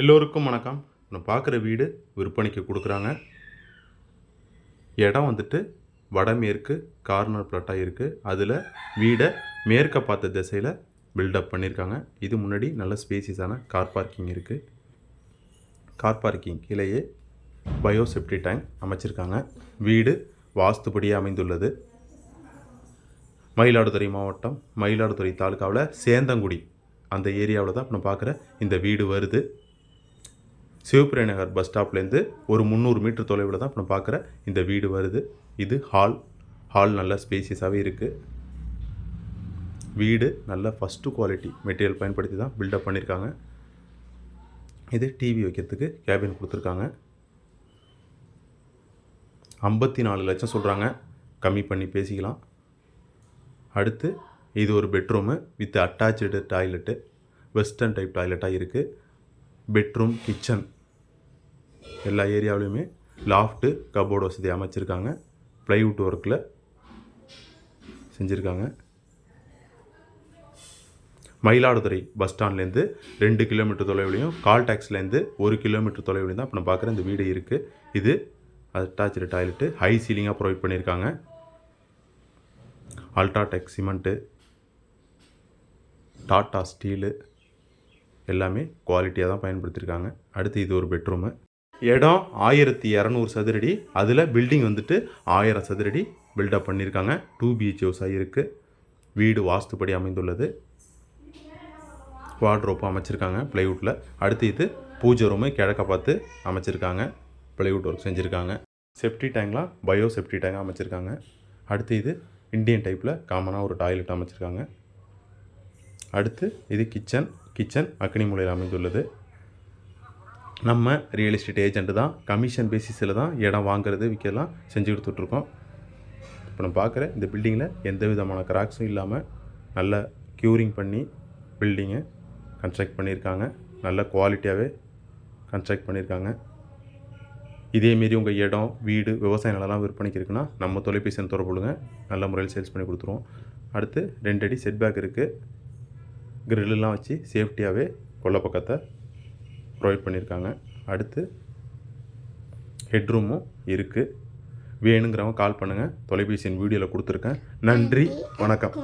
எல்லோருக்கும் வணக்கம். நான் பார்க்குற வீடு விற்பனைக்கு கொடுக்குறாங்க. இடம் வந்துட்டு வடமேற்கு கார்னர் பிளாட்டாக இருக்குது அதில் வீடை மேற்க பார்த்த திசையில் பில்டப் பண்ணியிருக்காங்க. இது முன்னாடி நல்ல ஸ்பேசியஸான கார் பார்க்கிங் இருக்குது கார் பார்க்கிங் கீழேயே பயோசெப்டி டேங்க் அமைச்சிருக்காங்க. வீடு வாஸ்துபடியே அமைந்துள்ளது. மயிலாடுதுறை மாவட்டம் மயிலாடுதுறை தாலுக்காவில் சேந்தங்குடி. அந்த ஏரியாவில் தான் இப்போ நான் பார்க்குற இந்த வீடு வருது. சிவபிரிய நகர் பஸ் ஸ்டாப்லேருந்து ஒரு முந்நூறு மீட்டர் தொலைவில் தான் இப்போ நான் பார்க்குற இந்த வீடு வருது. இது ஹால். ஹால் நல்ல ஸ்பேசியஸாகவே இருக்குது வீடு நல்ல ஃபஸ்ட்டு குவாலிட்டி மெட்டீரியல் பயன்படுத்தி தான் பில்டப் பண்ணியிருக்காங்க. இது டிவி வைக்கிறதுக்கு கேபின் கொடுத்துருக்காங்க. ஐம்பத்தி நாலு லட்சம் சொல்கிறாங்க கம்மி பண்ணி பேசிக்கலாம். அடுத்து இது ஒரு bedroom with attach toilet western type டாய்லெட்டாக இருக்குது பெட்ரூம் கிச்சன். எல்லா ஏரியாவிலையுமே லாஃப்ட்டு கபோர்டு வசதி அமைச்சிருக்காங்க. ப்ளைவுட் ஒர்க்கில் செஞ்சுருக்காங்க. மயிலாடுதுறை பஸ் ஸ்டாண்ட்லேருந்து ரெண்டு கிலோமீட்டர் தொலைவுலையும் கால் டேக்ஸ்லேருந்து ஒரு கிலோமீட்டர் தொலைவுலையும் தான் இப்போ நான் பார்க்குற இந்த வீடு இருக்குது இது அட்டாச்சு டாய்லெட்டு ஹை சீலிங்காக ப்ரொவைட் பண்ணியிருக்காங்க. அல்ட்ராடெக் சிமெண்ட்டு டாட்டா ஸ்டீலு எல்லாமே குவாலிட்டியாக தான் பயன்படுத்தியிருக்காங்க அடுத்து இது ஒரு பெட்ரூமு இடம் ஆயிரத்தி இரநூறு சதுரடி. அதில் பில்டிங் வந்துட்டு ஆயிரம் சதுரடி பில்டப் பண்ணியிருக்காங்க டூ பிஹெச் ஹவுஸாக இருக்குது வீடு வாஸ்துப்படி அமைந்துள்ளது. வார்ட்ரோப்பு அமைச்சிருக்காங்க ப்ளைவுட்டில் அடுத்து இது பூஜை ரூமு கிழக்க பார்த்து அமைச்சிருக்காங்க. ப்ளைவுட் ஒர்க் செஞ்சுருக்காங்க. செப்டி டேங்க்லாம் பயோ செப்டி டேங்க் அமைச்சிருக்காங்க. அடுத்து இது இந்தியன் டைப்பில் காமனாக ஒரு டாய்லெட் அமைச்சிருக்காங்க. அடுத்து இது கிச்சன் கிச்சன் அக்னி மூலையில் அமைந்துள்ளது. நம்ம ரியல் எஸ்டேட் ஏஜெண்ட்டு தான் கமிஷன் பேசிஸில் தான் இடம் வாங்குறது விற்கலாம் செஞ்சு கொடுத்துட்ருக்கோம். இப்போ நம்ம பார்க்குற இந்த பில்டிங்கில் எந்த விதமான கிராக்ஸும் இல்லாமல் நல்ல க்யூரிங் பண்ணி பில்டிங்கை கன்ஸ்ட்ரக்ட் பண்ணியிருக்காங்க. நல்ல குவாலிட்டியாகவே கன்ஸ்ட்ரக்ட் பண்ணியிருக்காங்க. இதேமாரி உங்கள் இடம் வீடு விவசாய நிலம்லாம் விற்பனைக்கு இருக்குன்னா நம்ம தொலைபேசியை தொடர்புடுங்க நல்ல முறையில் சேல்ஸ் பண்ணி கொடுத்துருவோம். அடுத்து ரெண்டு அடி செட்பேக் இருக்குது கிரில்லாம் வச்சு சேஃப்டியாகவே கொல்லை பக்கத்தை ப்ரொவைட் பண்ணியிருக்காங்க. அடுத்து ஹெட்ரூமும் இருக்குது வேணுங்கிறவங்க கால் பண்ணுங்கள் தொலைபேசி எண் வீடியோவில் கொடுத்துருக்கேன். நன்றி. வணக்கம்.